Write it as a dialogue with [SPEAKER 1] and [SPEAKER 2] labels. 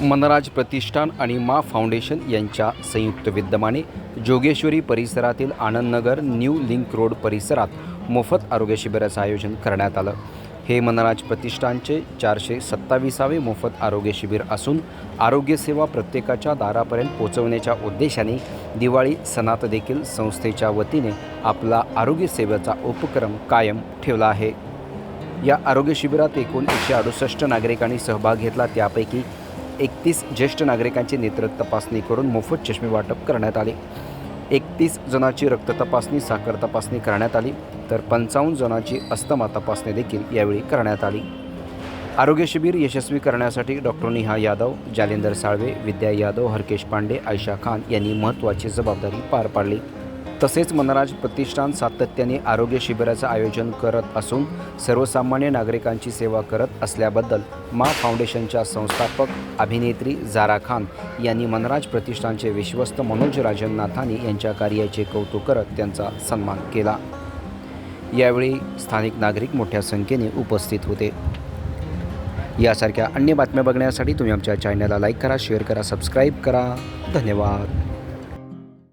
[SPEAKER 1] मनराज प्रतिष्ठान आणि मा फाउंडेशन यांच्या संयुक्त विद्यमाने जोगेश्वरी परिसरातील आनंदनगर न्यू लिंक रोड परिसरात मोफत आरोग्य शिबिराचं आयोजन करण्यात आलं. हे मनराज प्रतिष्ठानचे चारशे सत्तावीसावे मोफत आरोग्य शिबिर असून आरोग्यसेवा प्रत्येकाच्या दारापर्यंत पोहोचवण्याच्या उद्देशाने दिवाळी सणात देखील संस्थेच्या वतीने आपला आरोग्यसेवेचा उपक्रम कायम ठेवला आहे. या आरोग्य शिबिरात एकूण एकशे अडुसष्ट नागरिकांनी सहभाग घेतला. त्यापैकी एकतीस ज्येष्ठ नागरिकांची नेत्र तपासणी करून मोफत चष्मे वाटप करण्यात आले. एकतीस जणांची रक्त तपासणी साखर तपासणी करण्यात आली तर पंचावन्न जणांची अस्थमा तपासणी देखील यावेळी करण्यात आली. आरोग्य शिबिर यशस्वी करण्यासाठी डॉक्टर निहा यादव जालेंदर साळवे विद्या यादव हरकेश पांडे आयशा खान यांनी महत्त्वाची जबाबदारी पार पाडली. तसेच मनराज प्रतिष्ठान सातत्याने आरोग्य शिबिराचं आयोजन करत असून सर्वसामान्य नागरिकांची सेवा करत असल्याबद्दल मा फाउंडेशनच्या संस्थापक अभिनेत्री जारा खान यांनी मनराज प्रतिष्ठानचे विश्वस्त मनोज राजन नाथानी यांच्या कार्याचे कौतुक करत त्यांचा सन्मान केला. यावेळी स्थानिक नागरिक मोठ्या संख्येने उपस्थित होते. यासारख्या अन्य बातम्या बघण्यासाठी तुम्ही आमच्या चॅनलला लाईक करा शेअर करा सबस्क्राईब करा. धन्यवाद.